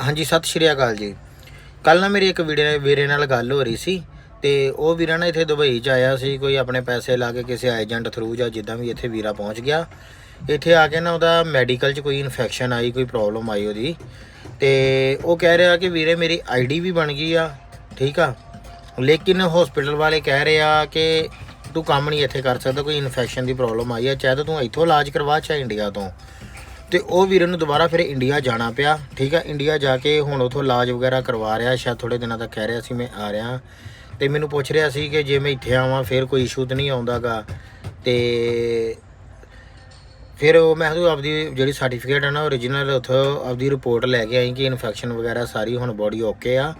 ਹਾਂਜੀ, ਸਤਿ ਸ਼੍ਰੀ ਅਕਾਲ ਜੀ। ਕੱਲ ਨਾ ਮੇਰੀ ਇੱਕ ਵੀਡੀਓ ਵੀਰੇ ਨਾਲ ਗੱਲ ਹੋ ਰਹੀ ਸੀ ਤੇ ਉਹ ਵੀਰਾ ਨਾ ਇੱਥੇ ਦੁਬਈ ਚ ਆਇਆ ਸੀ, ਕੋਈ ਆਪਣੇ ਪੈਸੇ ਲਾ ਕੇ ਕਿਸੇ ਏਜੰਟ ਥਰੂ ਜਾਂ ਜਿੱਦਾਂ ਵੀ ਇੱਥੇ ਵੀਰਾ ਪਹੁੰਚ ਗਿਆ। ਇੱਥੇ ਆ ਕੇ ਨਾ ਉਹਦਾ ਮੈਡੀਕਲ ਚ ਕੋਈ ਇਨਫੈਕਸ਼ਨ ਆਈ, ਕੋਈ ਪ੍ਰੋਬਲਮ ਆਈ ਉਹਦੀ। ਤੇ ਉਹ ਕਹਿ ਰਿਹਾ ਕਿ ਵੀਰੇ ਮੇਰੀ ਆਈਡੀ ਵੀ ਬਣ ਗਈ ਆ, ਠੀਕ ਆ? ਲੇਕਿਨ ਹਸਪੀਟਲ ਵਾਲੇ ਕਹਿ ਰਹੇ ਆ ਕਿ ਤੂੰ ਕੰਮ ਨਹੀਂ ਇੱਥੇ ਕਰ ਸਕਦਾ, ਕੋਈ ਇਨਫੈਕਸ਼ਨ ਦੀ ਪ੍ਰੋਬਲਮ ਆਈ ਆ, ਚਾਹੇ ਤਾਂ ਤੂੰ ਇੱਥੋਂ ਇਲਾਜ ਕਰਵਾ, ਚਾਹੇ ਇੰਡੀਆ ਤੋਂ। ਤੇ ਉਹ ਵੀਰ ਨੂੰ ਦੁਬਾਰਾ ਫਿਰ ਇੰਡੀਆ ਜਾਣਾ ਪਿਆ, ਠੀਕ ਆ ਇੰਡੀਆ ਜਾ ਕੇ ਹੁਣ ਉਥੋਂ ਇਲਾਜ ਵਗੈਰਾ ਕਰਵਾ ਰਿਹਾ, ਸ਼ਾਇਦ ਥੋੜੇ ਦਿਨਾਂ ਤੱਕ ਕਹਿ ਰਿਹਾ ਸੀ ਮੈਂ ਆ ਰਿਹਾ। ਤੇ ਮੈਨੂੰ ਪੁੱਛ ਰਿਹਾ ਸੀ ਕਿ ਜੇ ਮੈਂ ਇੱਥੇ ਆਵਾਂ, ਫਿਰ ਕੋਈ ਇਸ਼ੂ ਤਾਂ ਨਹੀਂ ਆਉਂਦਾਗਾ। ਤੇ ਫਿਰ ਉਹ ਮੈਂ ਤੂੰ ਆਪਦੀ ਜਿਹੜੀ ਸਰਟੀਫਿਕੇਟ ਹੈ ਨਾ origignal ਉਥੋਂ ਆਪਦੀ ਰਿਪੋਰਟ ਲੈ ਕੇ ਆਈ ਕਿ ਇਨਫੈਕਸ਼ਨ ਵਗੈਰਾ ਸਾਰੀ ਹੁਣ ਬੋਡੀ ਓਕੇ ਆ।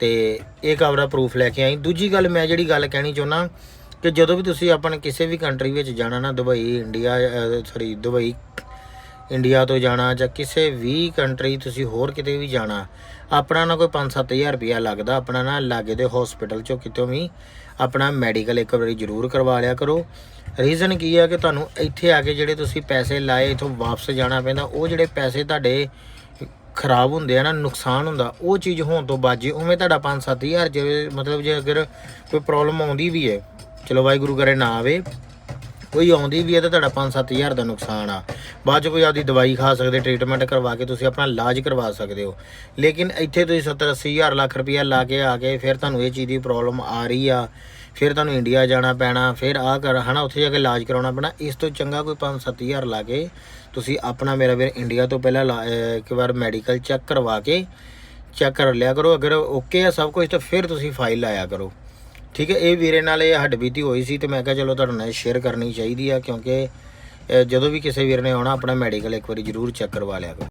ਤੇ ਇਹ ਕਵਰਾ ਪ੍ਰੂਫ ਲੈ ਕੇ ਆਈ। ਦੂਜੀ ਗੱਲ ਮੈਂ ਜਿਹੜੀ ਗੱਲ ਕਹਿਣੀ ਚਾਹੁੰਦਾ ਕਿ ਜਦੋਂ ਵੀ ਤੁਸੀਂ ਆਪਣੇ ਕਿਸੇ ਵੀ ਕੰਟਰੀ ਵਿੱਚ ਜਾਣਾ ਨਾ, Dubai, India sorry Dubai India ਤੋਂ ਜਾਣਾ ਜਾਂ ਕਿਸੇ ਵੀ ਕੰਟਰੀ ਤੁਸੀਂ ਹੋਰ ਕਿਤੇ ਵੀ ਜਾਣਾ, ਆਪਣਾ ਨਾ ਕੋਈ 5-7000 ਰੁਪਇਆ ਲੱਗਦਾ, ਆਪਣਾ ਨਾ ਲਾਗੇ ਦੇ ਹਸਪੀਟਲ ਚੋਂ ਕਿਤੋਂ ਵੀ ਆਪਣਾ ਮੈਡੀਕਲ ਇੱਕ ਵਾਰੀ ਜ਼ਰੂਰ ਕਰਵਾ ਲਿਆ ਕਰੋ। ਰੀਜ਼ਨ ਕੀ ਆ ਕਿ ਤੁਹਾਨੂੰ ਇੱਥੇ ਆ ਕੇ ਜਿਹੜੇ ਤੁਸੀਂ ਪੈਸੇ ਲਾਏ, ਇਥੋਂ ਵਾਪਸ ਜਾਣਾ ਪੈਂਦਾ, ਉਹ ਜਿਹੜੇ ਪੈਸੇ ਤੁਹਾਡੇ ਖਰਾਬ ਹੁੰਦੇ ਆ ਨਾ, ਨੁਕਸਾਨ ਹੁੰਦਾ, ਉਹ ਚੀਜ਼ ਹੋਣ ਤੋਂ ਬਾਜੇ ਉਵੇਂ ਤੁਹਾਡਾ 5-7000 ਜੇ ਮਤਲਬ ਜੇ ਅਗਰ ਕੋਈ ਪ੍ਰੋਬਲਮ ਆਉਂਦੀ ਵੀ ਹੈ, ਚਲੋ ਵਾਹਿਗੁਰੂ ਕਰੇ ਨਾ ਆਵੇ ਕੋਈ ਆਉਂਦੀ ਵੀ ਹੈ ਤਾਂ ਤੁਹਾਡਾ 5-7000 ਦਾ ਨੁਕਸਾਨ ਆ। ਬਾਅਦ ਚ ਕੋਈ ਆਪਦੀ ਦਵਾਈ ਖਾ ਸਕਦੇ ਟ੍ਰੀਟਮੈਂਟ ਕਰਵਾ ਕੇ ਤੁਸੀਂ ਆਪਣਾ ਇਲਾਜ ਕਰਵਾ ਸਕਦੇ ਹੋ। ਲੇਕਿਨ ਇੱਥੇ ਤੁਸੀਂ 70-80000 ਲੱਖ ਰੁਪਇਆ ਲਾ ਕੇ ਆ ਕੇ ਫਿਰ ਤੁਹਾਨੂੰ ਇਹ ਚੀਜ਼ ਦੀ ਪ੍ਰੋਬਲਮ ਆ ਰਹੀ ਆ। ਫਿਰ ਤੁਹਾਨੂੰ ਇੰਡੀਆ ਜਾਣਾ ਪੈਣਾ, ਫਿਰ ਆ ਕਰ, ਹਨਾ, ਉੱਥੇ ਜਾ ਕੇ ਇਲਾਜ ਕਰਾਉਣਾ ਪੈਣਾ। ਇਸ ਤੋਂ ਚੰਗਾ ਕੋਈ 5-7000 ਲਾ ਕੇ ਤੁਸੀਂ ਆਪਣਾ ਮੇਰਾ ਵੀਰ ਇੰਡੀਆ ਤੋਂ ਪਹਿਲਾਂ ਲਾ- ਇੱਕ ਵਾਰ ਮੈਡੀਕਲ ਚੈੱਕ ਕਰਵਾ ਕੇ ਚੈੱਕ ਕਰ ਲਿਆ ਕਰੋ। ਅਗਰ ਓਕੇ ਆ ਸਭ ਕੁਝ ਤਾਂ ਫਿਰ ਤੁਸੀਂ ਫਾਈਲ ਲਾਇਆ ਕਰੋ। ਠੀਕ ਹੈ, ਇਹ ਵੀਰੇ ਨਾਲ ਇਹ ਹੱਡਬੀਤੀ ਹੋਈ ਸੀ ਤੇ ਮੈਂ ਕਿਹਾ ਚਲੋ ਤੁਹਾਡੇ ਨਾਲ ਸ਼ੇਅਰ ਕਰਨੀ ਚਾਹੀਦੀ ਆ ਕਿਉਂਕਿ ਜਦੋਂ ਵੀ ਕਿਸੇ ਵੀਰ ਨੇ ਆਉਣਾ, ਆਪਣਾ ਮੈਡੀਕਲ ਇੱਕ ਵਾਰੀ ਜ਼ਰੂਰ ਚੈੱਕ ਕਰਵਾ ਲਿਆ ਕਰੋ।